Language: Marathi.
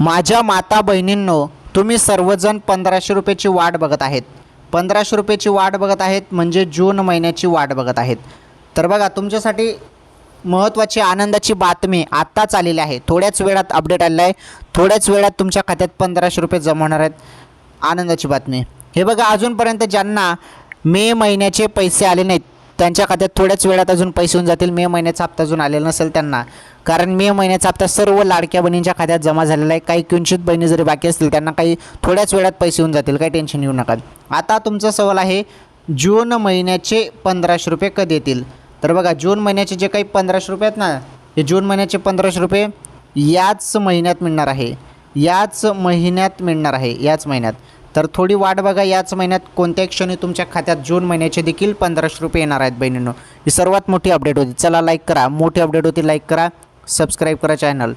माझ्या माता बहिणींनो तुम्ही सर्वजण पंधराशे रुपयाची वाट बघत आहेत. पंधराशे रुपयाची वाट बघत आहेत म्हणजे जून महिन्याची वाट बघत आहेत. तर बघा तुमच्यासाठी महत्त्वाची आनंदाची बातमी आत्ताच आलेली आहे. थोड्याच वेळात अपडेट आलेलं आहे. थोड्याच वेळात तुमच्या खात्यात पंधराशे रुपये जमा होणार आहेत. आनंदाची बातमी. हे बघा अजूनपर्यंत ज्यांना मे महिन्याचे पैसे आले नाहीत त्यांच्या खात्यात थोड्याच वेळात अजून पैसे होऊन जातील. मे महिन्याचा हप्ता अजून आलेला नसेल त्यांना. कारण मे महिन्याचा हप्ता सर्व लाडक्या बहिणींच्या खात्यात जमा झालेला आहे. काही किंचित बहिणी जरी बाकी असतील त्यांना काही थोड्याच वेळात पैसे होऊन जातील. काही टेन्शन घेऊ नका. आता तुमचा सवाल आहे जून महिन्याचे पंधराशे रुपये कधी येतील? तर बघा जून महिन्याचे जे काही पंधराशे रुपये आहेत ना हे जून महिन्याचे पंधराशे रुपये याच महिन्यात मिळणार आहे. याच महिन्यात मिळणार आहे. याच महिन्यात. तर थोडी वाट बघा याच महिन्यात कोणत्याही क्षणी तुमच्या खात्यात जून महिन्याचे देखील पंधराशे रुपये येणार आहेत बहिणींनो. ही सर्वात मोठी अपडेट होती. चला लाईक करा. मोठी अपडेट होती लाईक करा. सबस्क्राईब करा चॅनल